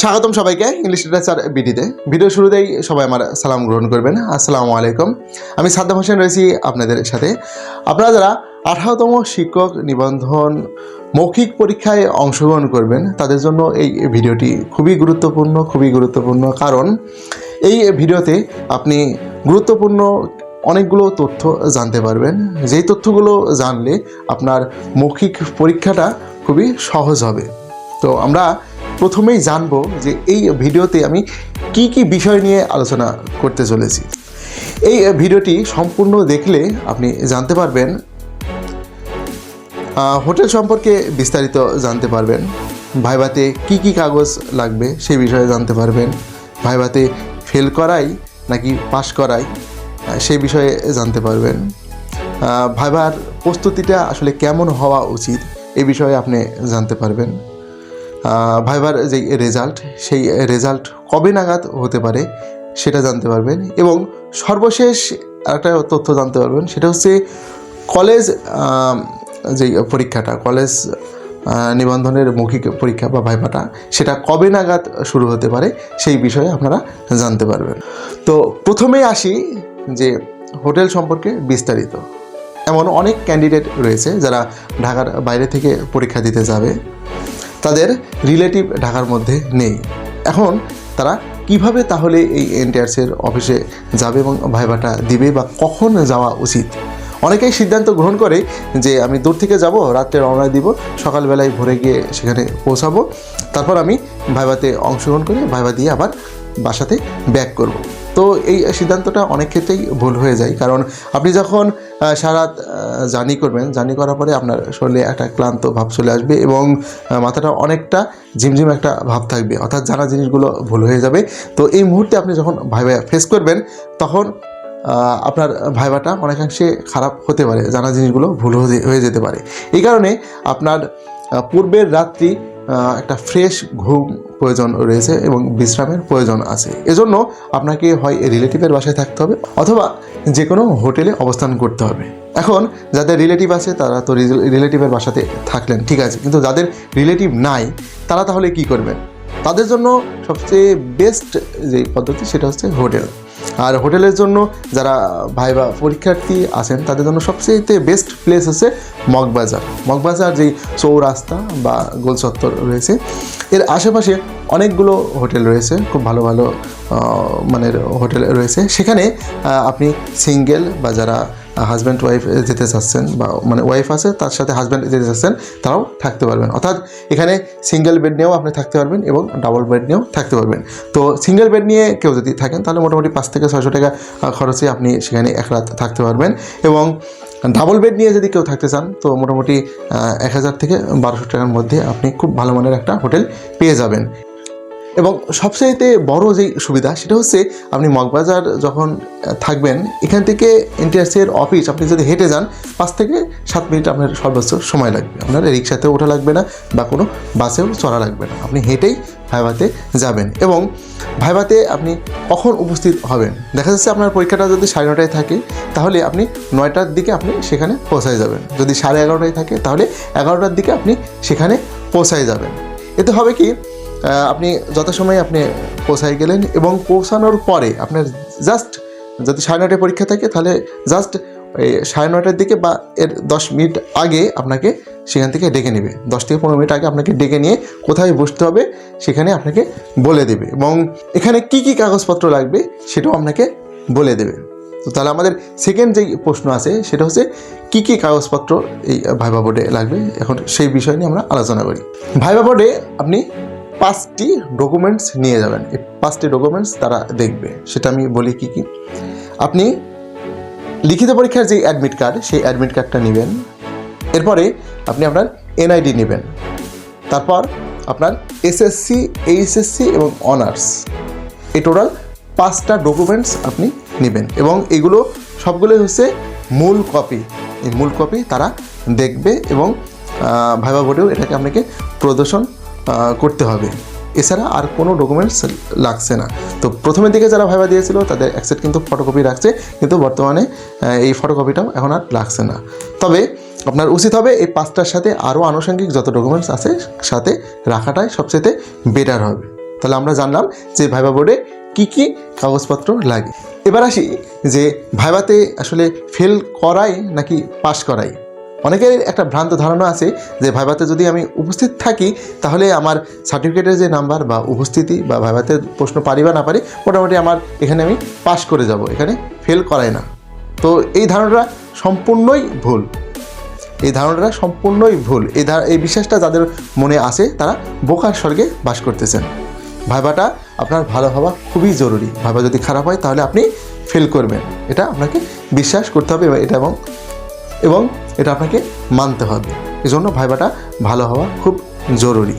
স্বাগতম সবাইকে English literature বিডিতে। Video শুরুতেই সবাই আমার সালাম গ্রহণ করবেন। আসসালামু আলাইকুম। আমি সাদ্দাম হোসেন রয়েছি আপনাদের সাথে। আপনারা যারা আঠারোতম শিক্ষক নিবন্ধন মৌখিক পরীক্ষায় অংশগ্রহণ করবেন, তাদের জন্য এই ভিডিওটি খুবই গুরুত্বপূর্ণ খুবই গুরুত্বপূর্ণ। কারণ এই ভিডিওতে আপনি গুরুত্বপূর্ণ অনেকগুলো তথ্য জানতে পারবেন। যেই তথ্যগুলো জানলে আপনার মৌখিক পরীক্ষাটা খুবই সহজ হবে। তো আমরা প্রথমেই জানব যে এই ভিডিওতে আমি কি কি বিষয় নিয়ে আলোচনা করতে চলেছি। এই ভিডিওটি সম্পূর্ণ দেখলে আপনি জানতে পারবেন হোটেল সম্পর্কে বিস্তারিত জানতে পারবেন ভাইভাতে কি কি কাগজ লাগবে সেই বিষয়ে জানতে পারবেন ভাইভাতে ফেল করাই নাকি পাস করাই সেই বিষয়ে জানতে পারবেন। আহ, ভাইভার প্রস্তুতিটা আসলে কেমন হওয়া উচিত এ বিষয়ে আপনি জানতে পারবেন। ভাইবার যে রেজাল্ট সেই রেজাল্ট কবে নাগাদ হতে পারে সেটা জানতে পারবেন এবং সর্বশেষ একটা তথ্য জানতে পারবেন, সেটা হচ্ছে কলেজ যে পরীক্ষাটা কলেজ নিবন্ধনের মৌখিক পরীক্ষা বা ভাইভাটা সেটা কবে নাগাদ শুরু হতে পারে সেই বিষয়ে আপনারা জানতে পারবেন। তো প্রথমেই আসি যে হোটেল সম্পর্কে বিস্তারিত। এমন অনেক ক্যান্ডিডেট রয়েছে যারা ঢাকার বাইরে থেকে পরীক্ষা দিতে যাবে। তাদের রিলেটিভ ঢাকার মধ্যে নেই। এখন তারা কীভাবে তাহলে এই এনটিআরসির অফিসে যাবে এবং ভাইভাটা দিবে বা কখন যাওয়া উচিত? অনেকেই সিদ্ধান্ত গ্রহণ করে যে আমি দূর থেকে যাব, রাত্রে রওনা দিব, সকালবেলায় ভোরে গিয়ে সেখানে পৌঁছাবো। তারপর আমি ভাইভাতে অংশগ্রহণ করে ভাইভা দিয়ে আবার বাসাতে ব্যাক করব। তো এই সিদ্ধান্তটা অনেক ক্ষেত্রেই ভুল হয়ে যায়। কারণ আপনি যখন সারা জার্নি করবেন। জার্নি করার পরে আপনার শরীরে একটা ক্লান্ত ভাব চলে আসবে এবং মাথাটা অনেকটা ঝিমঝিম একটা ভাব থাকবে। অর্থাৎ জানা জিনিসগুলো ভুল হয়ে যাবে। তো এই মুহূর্তে আপনি যখন ভাইভা ফেস করবেন, তখন আপনার ভাইভাটা অনেকাংশে খারাপ হতে পারে। জানা জিনিসগুলো ভুল হয়ে- যেতে পারে। এই কারণে আপনার পূর্বের রাত্রি একটা ফ্রেশ ঘুম প্রয়োজন রয়েছে এবং বিশ্রামের প্রয়োজন আছে। এজন্য আপনাকে হয় রিলেটিভের বাসায় থাকতে হবে অথবা যে কোনো হোটেলে অবস্থান করতে হবে। এখন যাদের রিলেটিভ আছে, তারা তো রিলেটিভের বাসাতে থাকলেন, ঠিক আছে। কিন্তু যাদের রিলেটিভ নাই, তারা তাহলে কি করবেন? তাদের জন্য সবচেয়ে বেস্ট যে পদ্ধতি সেটা হচ্ছে হোটেল। আর হোটেলের জন্য যারা ভাই বা পরীক্ষার্থী আছেন, তাদের জন্য সবচেয়ে বেস্ট প্লেস হচ্ছে মগবাজার। মগবাজার যেই চৌরাস্তা বা গোল চত্বর রয়েছে, এর আশেপাশে অনেকগুলো হোটেল রয়েছে, খুব ভালো ভালো মানের হোটেল রয়েছে। সেখানে আপনি সিঙ্গেল বা যারা হাজব্যান্ড ওয়াইফ যেতে চাচ্ছেন বা মানে ওয়াইফ আছে, তার সাথে হাজব্যান্ড যেতে চাচ্ছেন, তারাও থাকতে পারবেন। অর্থাৎ এখানে সিঙ্গেল বেড নিয়েও আপনি থাকতে পারবেন এবং ডাবল বেড নিয়েও থাকতে পারবেন। তো সিঙ্গেল বেড নিয়ে কেউ যদি থাকেন, তাহলে মোটামুটি পাঁচ থেকে ছয়শো টাকা খরচে আপনি সেখানে এক রাত থাকতে পারবেন। এবং ডাবল বেড নিয়ে যদি কেউ থাকতে চান, তো মোটামুটি এক হাজার থেকে বারোশো টাকার মধ্যে আপনি খুব ভালো মানের একটা হোটেল পেয়ে যাবেন। এবং সবচাইতে বড় যেই সুবিধা সেটা হচ্ছে আপনি মগবাজার যখন থাকবেন, এখান থেকে এনটিআরসির অফিস আপনি যদি হেঁটে যান, পাঁচ থেকে সাত মিনিট আপনার সর্বোচ্চ সময় লাগবে। আপনার রিক্সাতেও ওঠা লাগবে না বা কোনো বাসেও চড়া লাগবে না। আপনি হেঁটেই ভাইভাতে যাবেন এবং ভাইভাতে আপনি কখন উপস্থিত হবেন? দেখা যাচ্ছে আপনার পরীক্ষাটা যদি সাড়ে নটায় থাকে, তাহলে আপনি নয়টার দিকে আপনি সেখানে পৌঁছায় যাবেন। যদি সাড়ে এগারোটায় থাকে, তাহলে এগারোটার দিকে আপনি সেখানে পৌঁছায় যাবেন। এতে হবে কি আপনি যথাসময়ে আপনি পৌঁছায় গেলেন এবং পৌঁছানোর পরে আপনার জাস্ট যদি সাড়ে নটায় পরীক্ষা থাকে, তাহলে জাস্ট সাড়ে নটার দিকে বা এর দশ মিনিট আগে আপনাকে সেখান থেকে ডেকে নেবে। দশ থেকে পনেরো মিনিট আগে আপনাকে ডেকে নিয়ে কোথায় বসতে হবে সেখানে আপনাকে বলে দেবে এবং এখানে কি কি কাগজপত্র লাগবে সেটাও আপনাকে বলে দেবে। তো তাহলে আমাদের সেকেন্ড যেই প্রশ্ন আছে, সেটা হচ্ছে কি কি কাগজপত্র এই ভাইবা বোর্ডে লাগবে? এখন সেই বিষয় নিয়ে আমরা আলোচনা করি। ভাইবা বোর্ডে আপনি পাঁচটি ডকুমেন্টস নিয়ে যাবেন। এই পাঁচটি ডকুমেন্টস তারা দেখবে। সেটা আমি বলি কি কি? আপনি লিখিত পরীক্ষার যে অ্যাডমিট কার্ড সেই অ্যাডমিট কার্ডটা নেবেন। এরপরে আপনি আপনার এনআইডি নেবেন। তারপর আপনার এসএসসি এইচএসসি এবং অনার্স এই টোটাল পাঁচটা ডকুমেন্টস আপনি নেবেন এবং এগুলো সবগুলোই হচ্ছে মূল কপি এই মূল কপি তারা দেখবে এবং ভাইবা বোর্ডেও এটাকে আপনাকে প্রদর্শন করতে হবে। এছাড়া আর কোনো ডকুমেন্টস লাগছে না। তো প্রথমের দিকে যারা ভাইবা দিয়েছিল, তাদের অ্যাকসেট কিন্তু ফটোকপি রাখছে, কিন্তু বর্তমানে এই ফটোকপিটাও এখন আর লাগছে না। তবে আপনার উচিত হবে এই পাঁচটার সাথে আরও আনুষঙ্গিক যত ডকুমেন্টস আছে, সাথে রাখাটাই সবচেয়ে বেটার হবে। তাহলে আমরা জানলাম যে ভাইবা বোর্ডে কী কী কাগজপত্র লাগে। এবার আসি যে ভাইবাতে আসলে ফেল করাই নাকি পাশ করাই? অনেকের একটা ভ্রান্ত ধারণা আছে যে ভাইভাতে যদি আমি উপস্থিত থাকি, তাহলে আমার সার্টিফিকেটের যে নাম্বার বা উপস্থিতি বা ভাইভাতে প্রশ্ন পারি বা না পারি, মোটামুটি আমার এখানে আমি পাশ করে যাব, এখানে ফেল করায় না। তো এই ধারণাটা সম্পূর্ণই ভুল। এই ধারণাটা সম্পূর্ণই ভুল। এই এই বিশ্বাসটা যাদের মনে আসে তারা বোকার স্বর্গে বাস করতেছেন। ভাইবাটা আপনার ভালো হওয়া খুবই জরুরি। ভাইবা যদি খারাপ হয়, তাহলে আপনি ফেল করবেন। এটা আপনাকে বিশ্বাস করতে হবে এটা এবং এবং এটা আপনাকে মানতে হবে। এজন্য ভাইবাটা ভালো হওয়া খুব জরুরি।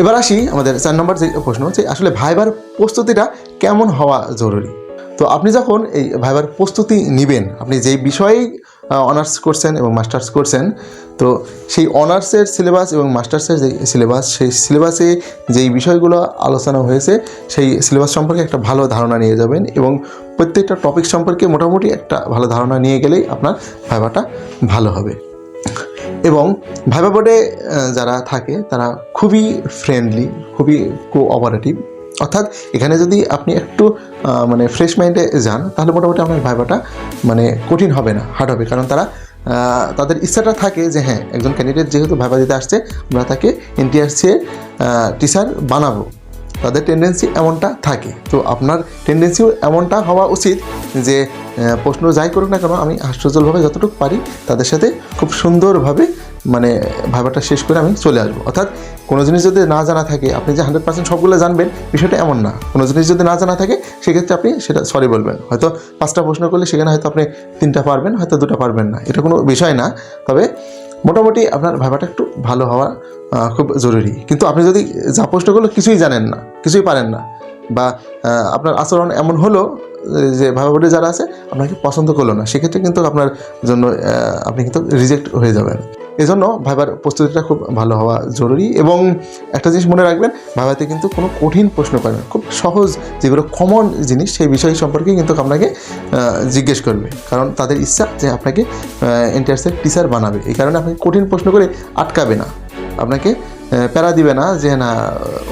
এবার আসি আমাদের চার নম্বর যে প্রশ্ন যে আসলে ভাইবার প্রস্তুতিটা কেমন হওয়া জরুরি? তো আপনি যখন এই ভাইবার প্রস্তুতি নেবেন, আপনি যেই বিষয়েই অনার্স করছেন এবং মাস্টার্স করছেন, তো সেই অনার্সের সিলেবাস এবং মাস্টার্সের যে সিলেবাস সেই সিলেবাসে যেই বিষয়গুলো আলোচনা হয়েছে, সেই সিলেবাস সম্পর্কে একটা ভালো ধারণা নিয়ে যাবেন এবং প্রত্যেকটা টপিক সম্পর্কে মোটামুটি একটা ভালো ধারণা নিয়ে গেলেই আপনার ভাইবাটা ভালো হবে। এবং ভাইবা বোর্ডে যারা থাকে, তারা খুবই ফ্রেন্ডলি খুবই কোঅপারেটিভ অর্থাৎ এখানে যদি আপনি একটু মানে ফ্রেশ মাইন্ডে যান, তাহলে মোটামুটি আপনার ভাইবাটা মানে কঠিন হবে না হার্ড হবে। কারণ তারা তাদের ইচ্ছাটা থাকে যে হ্যাঁ একজন ক্যান্ডিডেট যেহেতু ভাইবা দিতে আসছে, আমরা তাকে এনটিআরসি টিচার বানাবো। তাদের টেন্ডেন্সি এমনটা থাকে। তো আপনার টেন্ডেন্সিও এমনটা হওয়া উচিত যে প্রশ্ন যাই করুক না কেন, আমি হাস্যজ্জ্বলভাবে যতটুকু পারি তাদের সাথে খুব সুন্দরভাবে মানে ভাবাটা শেষ করে আমি চলে আসব। অর্থাৎ কোনো জিনিস যদি না জানা থাকে, আপনি যে হান্ড্রেড পার্সেন্ট সবগুলো জানবেন, বিষয়টা এমন না। কোনো জিনিস যদি না জানা থাকে, সেক্ষেত্রে আপনি সেটা সরি বলবেন। হয়তো পাঁচটা প্রশ্ন করলে সেখানে হয়তো আপনি তিনটা পারবেন, হয়তো দুটো পারবেন না। এটা কোনো বিষয় না। তবে মোটামুটি আপনার ভাবাটা একটু ভালো হওয়া খুব জরুরি। কিন্তু আপনি যদি যা প্রশ্নগুলো কিছুই জানেন না কিছুই পারেন না। বা আপনার আচরণ এমন হলো যে ভাবা বোর্ডে যারা আছে, আপনাকে পছন্দ করল না। সেক্ষেত্রে কিন্তু আপনার জন্য আপনি কিন্তু রিজেক্ট হয়ে যাবেন। এজন্য ভাইবার প্রস্তুতিটা খুব ভালো হওয়া জরুরি এবং একটা জিনিস মনে রাখবেন ভাইবাতে কিন্তু কোনো কঠিন প্রশ্ন করে না। খুব সহজ যেগুলো কমন জিনিস, সেই বিষয় সম্পর্কে কিন্তু আপনাকে জিজ্ঞেস করবে। কারণ তাদের ইচ্ছা যে আপনাকে এন্টারসের টিচার বানাবে। এই কারণে আপনাকে কঠিন প্রশ্ন করে আটকাবে না। আপনাকে প্যারা দিবে না যে না,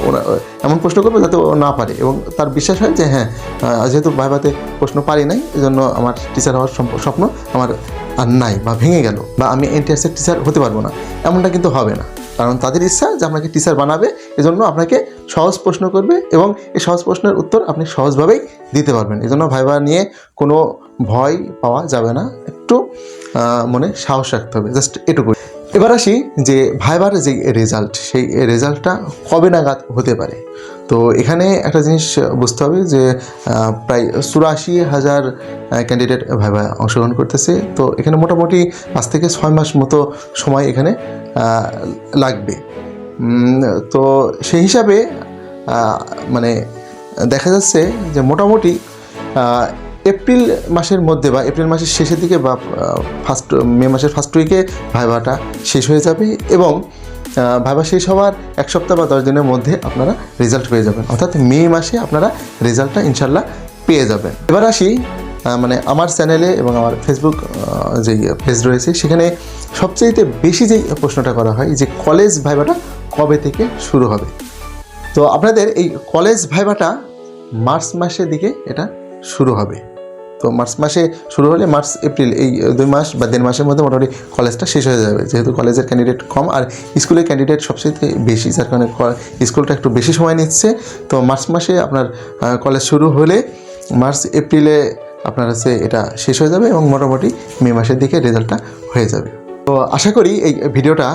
ওরা, এমন প্রশ্ন করবে যাতে ও না পারে। এবং তার বিশ্বাস হয় যে হ্যাঁ যেহেতু ভাইভাতে প্রশ্ন পারি নাই, এজন্য আমার টিচার হওয়ার স্বপ্ন আমার আর নাই বা ভেঙে গেল বা আমি এনটিআরসের টিচার হতে পারব না। এমনটা কিন্তু হবে না। কারণ তাদের ইচ্ছা যে আপনাকে টিচার বানাবে, এজন্য আপনাকে সহজ প্রশ্ন করবে এবং এই সহজ প্রশ্নের উত্তর আপনি সহজভাবেই দিতে পারবেন। এজন্য ভাইবা নিয়ে কোনো ভয় পাওয়া যাবে না। একটু মনে সাহস রাখতে হবে। জাস্ট এটুকু এবার আসি যে ভাইবার যে রেজাল্ট সেই রেজাল্টটা কবে নাগাদ হতে পারে? তো এখানে একটা জিনিস বুঝতে হবে যে প্রায় চুরাশি হাজার ক্যান্ডিডেট ভাইবা অংশগ্রহণ করতেছে। তো এখানে মোটামুটি পাঁচ থেকে ছয় মাস মতো সময় এখানে লাগবে। তো সেই হিসাবে মানে দেখা যাচ্ছে যে মোটামুটি এপ্রিল মাসের মধ্যে বা এপ্রিল মাসের শেষের দিকে বা ফার্স্ট মে মাসের ফার্স্ট উইকে ভাইভাটা শেষ হয়ে যাবে এবং ভাইভা শেষ হওয়ার এক সপ্তাহ বা দশ দিনের মধ্যে আপনারা রেজাল্ট পেয়ে যাবেন। অর্থাৎ মে মাসে আপনারা রেজাল্টটা ইনশাল্লাহ পেয়ে যাবেন। এবার আসি মানে আমার চ্যানেলে এবং আমার ফেসবুক যে পেজ রয়েছে, সেখানে সবচেয়ে বেশি যে প্রশ্নটা করা হয় যে কলেজ ভাইভাটা কবে থেকে শুরু হবে? তো আপনাদের এই কলেজ ভাইভাটা মার্চ মাসের দিকে এটা শুরু হবে। তো মার্চ মাসে শুরু হলে মার্চ, এপ্রিল এই দুই মাস বা দেড় মাসের মধ্যে মোটামুটি কলেজটা শেষ হয়ে যাবে। যেহেতু কলেজের ক্যান্ডিডেট কম আর স্কুলের ক্যান্ডিডেট সবচেয়ে বেশি, যার কারণে স্কুলটা একটু বেশি সময় নিচ্ছে। তো মার্চ মাসে আপনার কলেজ শুরু হলে মার্চ, এপ্রিলে আপনার হচ্ছে এটা শেষ হয়ে যাবে এবং মোটামুটি মে মাসের দিকে রেজাল্টটা হয়ে যাবে। তো আশা করি এই ভিডিওটা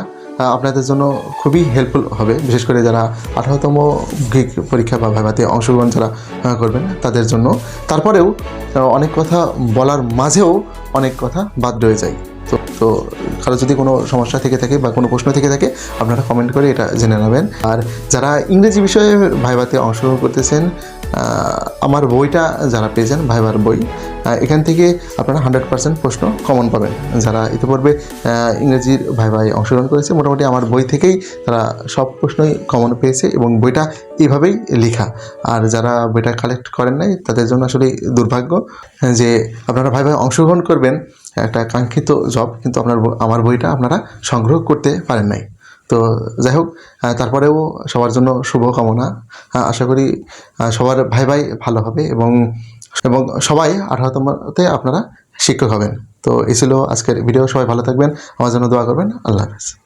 আপনাদের জন্য খুবই হেল্পফুল হবে। বিশেষ করে যারা আঠারোতম গ্রিক পরীক্ষা বা ভাইভাতে অংশগ্রহণ যারা করবেন তাদের জন্য। তারপরেও অনেক কথা বলার মাঝেও অনেক কথা বাদ রয়ে যায়। তো কারও যদি কোনো সমস্যা থেকে থাকে বা কোনো প্রশ্ন থেকে থাকে, আপনারা কমেন্ট করে এটা জেনে নেবেন। আর যারা ইংরেজি বিষয়ে ভাইভাতে অংশগ্রহণ করতেছেন আমার বইটা যারা পেয়েছেন ভাইবার বই এখান থেকে আপনারা হান্ড্রেড পার্সেন্ট প্রশ্ন কমন পাবেন। যারা ইতিপূর্বে ইংরেজির ভাইভাই অংশগ্রহণ করেছে, মোটামুটি আমার বই থেকেই তারা সব প্রশ্নই কমন পেয়েছে এবং বইটা এইভাবেই লেখা। আর যারা বইটা কালেক্ট করেন নাই, তাদের জন্য আসলে দুর্ভাগ্য যে আপনারা ভাইভাই অংশগ্রহণ করবেন একটা কাঙ্ক্ষিত জব কিন্তু আপনার আমার বইটা আপনারা সংগ্রহ করতে পারেন নাই। তো যাই হোক তারপরেও সবার জন্য শুভ কামনা আশা করি সবার ভাই ভাই ভালো হবে এবং এবং সবাই আঠারোতমতে আপনারা শিক্ষক হবেন। তো এই ছিল আজকের ভিডিও সবাই ভালো থাকবেন। আমার জন্য দোয়া করবেন। আল্লাহ হাফেজ।